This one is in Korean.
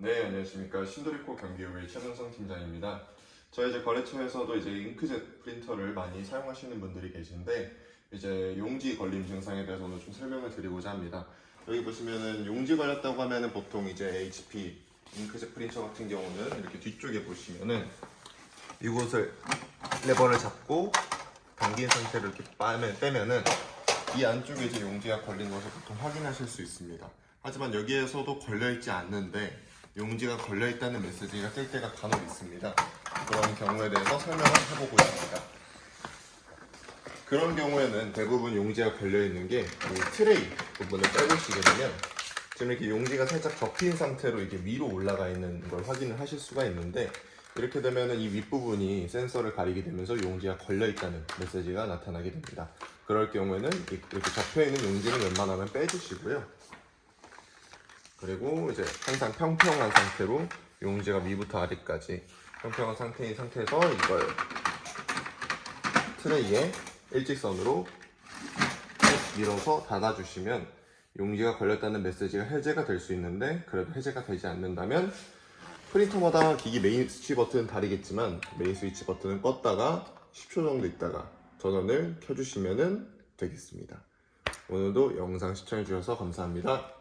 네, 안녕하십니까. 신도리코 경기우의 최준성 팀장입니다. 저희 이제 거래처에서도 이제 잉크젯 프린터를 많이 사용하시는 분들이 계신데 이제 용지 걸림 증상에 대해서 오늘 좀 설명을 드리고자 합니다. 여기 보시면은 용지 걸렸다고 하면은 보통 이제 HP 잉크젯 프린터 같은 경우는 이렇게 뒤쪽에 보시면은 이곳을 레버를 잡고 당긴 상태로 이렇게 빠면, 빼면은 이 안쪽에 이제 용지가 걸린 것을 보통 확인하실 수 있습니다. 하지만 여기에서도 걸려있지 않는데 용지가 걸려있다는 메시지가 뜰 때가 간혹 있습니다. 그런 경우에 대해서 설명을 해보고자 합니다. 그런 경우에는 대부분 용지가 걸려있는 게 이 트레이 부분을 빼보시게 되면 지금 이렇게 용지가 살짝 접힌 상태로 이게 위로 올라가 있는 걸 확인을 하실 수가 있는데 이렇게 되면은 이 윗부분이 센서를 가리게 되면서 용지가 걸려있다는 메시지가 나타나게 됩니다. 그럴 경우에는 이- 이렇게 접혀있는 용지는 웬만하면 빼주시고요. 그리고 이제 항상 평평한 상태로 용지가 위부터 아래까지 평평한 상태인 상태에서 이걸 트레이에 일직선으로 밀어서 닫아주시면 용지가 걸렸다는 메시지가 해제가 될 수 있는데 그래도 해제가 되지 않는다면 프린터마다 기기 메인 스위치 버튼은 다르겠지만 메인 스위치 버튼을 껐다가 10초 정도 있다가 전원을 켜주시면 되겠습니다. 오늘도 영상 시청해주셔서 감사합니다.